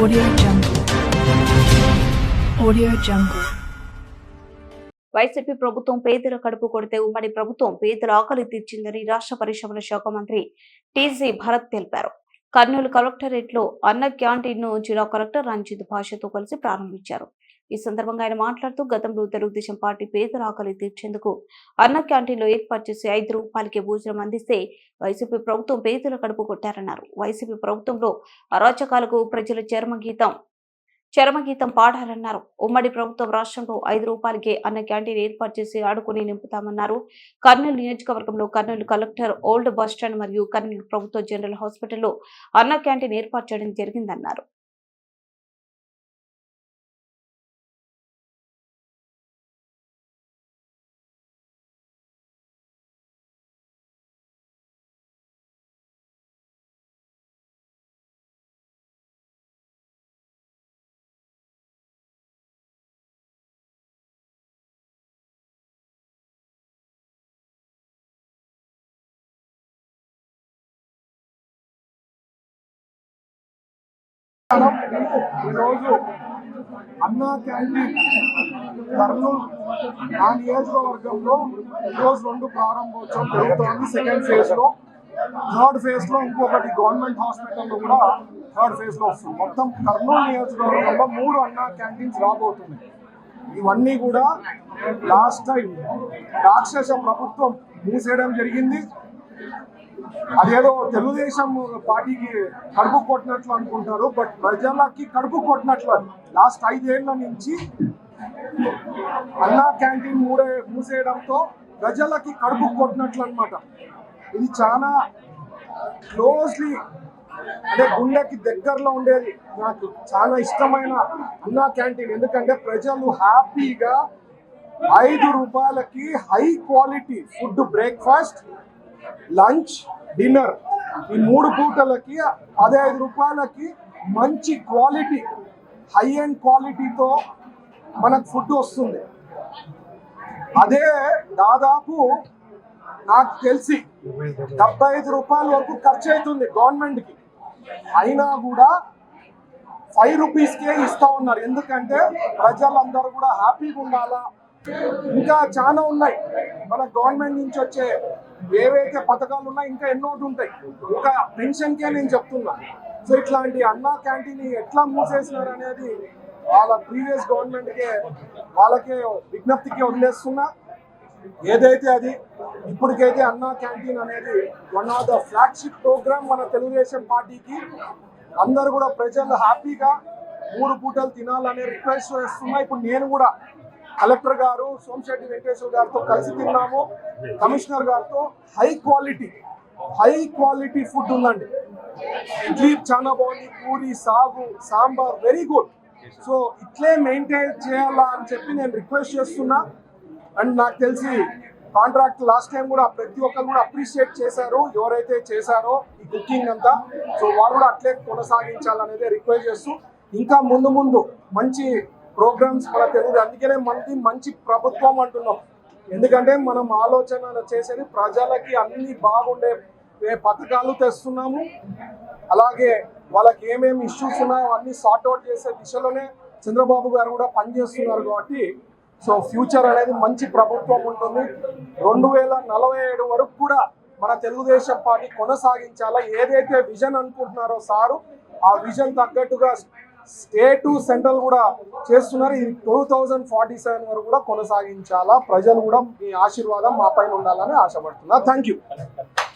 Audio Jungle. Audio Jungle. YCP ప్రభుత్వం పేదల కడుపు కొడితే ఉమ్మడి ప్రభుత్వం పేదల ఆకలి తీర్చిందని రాష్ట్ర పరిశ్రమల శాఖ మంత్రి టీజీ భరత్ తెలిపారు కర్నూలు కలెక్టరేట్లో అన్న క్యాంటీన్ను జిల్లా కలెక్టర్ రంజిత్ భాషతో కలిసి ప్రారంభించారు ఈ సందర్భంగా ఆయన మాట్లాడుతూ గతంలో తెలుగుదేశం పార్టీ పేదల ఆకలి తీర్చేందుకు అన్న క్యాంటీన్లో ఏర్పాటు చేసి ఐదు రూపాయలకే భోజనం అందిస్తే వైసీపీ ప్రభుత్వం పేదల కడుపు కొట్టారన్నారు. వైసీపీ ప్రభుత్వంలో అరాచకాలకు ప్రజల చర్మగీతం చరమగీతం పాడారన్నారు ఉమ్మడి ప్రభుత్వం రాష్ట్రంలో ఐదు రూపాయలకే అన్న క్యాంటీన్ ఏర్పాటు చేసి ఆడుకుని నింపుతామన్నారు. కర్నూలు నియోజకవర్గంలో Kurnool collector old bus stand మరియు కర్నూలు ప్రభుత్వ జనరల్ హాస్పిటల్లో అన్న క్యాంటీన్ ఏర్పాటు చేయడం జరిగిందన్నారు. ఈరోజు అన్నా క్యాంటీన్ కర్నూలు ఆ నియోజకవర్గంలో ఈరోజు రెండు ప్రారంభోత్సవం జరుగుతోంది. సెకండ్ ఫేజ్లో థర్డ్ ఫేజ్లో ఇంకొకటి గవర్నమెంట్ హాస్పిటల్లో కూడా థర్డ్ ఫేజ్లో వస్తుంది. మొత్తం కర్నూలు నియోజకవర్గంలో మూడు అన్నా క్యాంటీన్స్ రాబోతున్నాయి. ఇవన్నీ కూడా లాస్ట్ టైం రాక్షస ప్రభుత్వం మూసేయడం జరిగింది. అదేదో తెలుగుదేశం పార్టీకి కడుపు కొట్టినట్లు అనుకుంటారు బట్ ప్రజలకి కడుపు కొట్టినట్లు అది. లాస్ట్ ఐదేళ్ళ నుంచి అన్నా క్యాంటీన్ మూడే మూసేయడంతో ప్రజలకి కడుపు కొట్టినట్లు అనమాట ఇది చాలా క్లోజ్లీ అంటే గుండెకి దగ్గరలో ఉండేది. నాకు చాలా ఇష్టమైన అన్నా క్యాంటీన్. ఎందుకంటే ప్రజలు హ్యాపీగా ఐదు రూపాయలకి high quality food breakfast lunch dinner. ఈ మూడు పూటలకి అదే ఐదు రూపాయలకి మంచి క్వాలిటీ హై అండ్ క్వాలిటీతో మనకు ఫుడ్ వస్తుంది. అదే దాదాపు నాకు తెలిసి డెబ్బై ఐదు రూపాయల వరకు ఖర్చు అవుతుంది గవర్నమెంట్కి. అయినా కూడా ఫైవ్ రూపీస్కే ఇస్తూ ఉన్నారు. ఎందుకంటే ప్రజలందరూ కూడా హ్యాపీగా ఉండాలా? ఇంకా చాలా ఉన్నాయి. మన గవర్నమెంట్ నుంచి వచ్చే ఏవైతే పథకాలు ఉన్నాయో ఇంకా ఎన్నో ఉంటాయి. ఒక పెన్షన్కే నేను చెప్తున్నా. సో ఇట్లాంటి అన్నా క్యాంటీన్ ఎట్లా మూసేసినారు అనేది వాళ్ళ ప్రీవియస్ గవర్నమెంట్కే వాళ్ళకే విజ్ఞప్తికి వదిలేస్తున్నా. ఏదైతే అది ఇప్పటికైతే అన్నా క్యాంటీన్ అనేది one of the flagship programme మన తెలుగుదేశం పార్టీకి. అందరు కూడా ప్రజలు హ్యాపీగా మూడు పూటలు తినాలనే రిక్వెస్ట్ చేస్తున్నా. ఇప్పుడు నేను కూడా కలెక్టర్ గారు సోమశెట్టి వెంకటేశ్వర గారితో కలిసి తిన్నాము. కమిషనర్ గారితో high quality high quality food ఉందండి. ఇడ్లీ చాలా బాగుంది puri sagu sambar very good so ఇట్లే మెయింటైన్ చేయాలా అని చెప్పి నేను రిక్వెస్ట్ చేస్తున్నా. అండ్ నాకు తెలిసి కాంట్రాక్ట్ లాస్ట్ టైం కూడా ప్రతి ఒక్కరు కూడా అప్రిషియేట్ చేశారు. ఎవరైతే చేశారో ఈ కుకింగ్ అంతా సో వారు కూడా అట్లే కొనసాగించాలనేది రిక్వెస్ట్ చేస్తూ ఇంకా ముందు ముందు మంచి ప్రోగ్రామ్స్ మన తెలుగు అందుకనే మనది మంచి ప్రభుత్వం అంటున్నాం. ఎందుకంటే మనం ఆలోచన చేసేది ప్రజలకి అన్ని బాగుండే పథకాలు తెస్తున్నాము. అలాగే వాళ్ళకి ఏమేమి ఇష్యూస్ ఉన్నాయో అన్ని సార్ట్అవుట్ చేసే దిశలోనే చంద్రబాబు గారు కూడా పనిచేస్తున్నారు కాబట్టి సో ఫ్యూచర్ అనేది మంచి ప్రభుత్వం ఉంటుంది. రెండు వేల నలభై ఏడు వరకు కూడా మన తెలుగుదేశం పార్టీ కొనసాగించాలా? ఏదైతే విజన్ అనుకుంటున్నారో సారు ఆ విజన్ తగ్గట్టుగా స్టేట్ సెంట్రల్ కూడా చేస్తున్నారు. ఇది టూ థౌజండ్ ఫార్టీ సెవెన్ వరకు కూడా కొనసాగించాలా? ప్రజలు కూడా మీ ఆశీర్వాదం మా పైన ఉండాలని ఆశపడుతున్నా. Thank you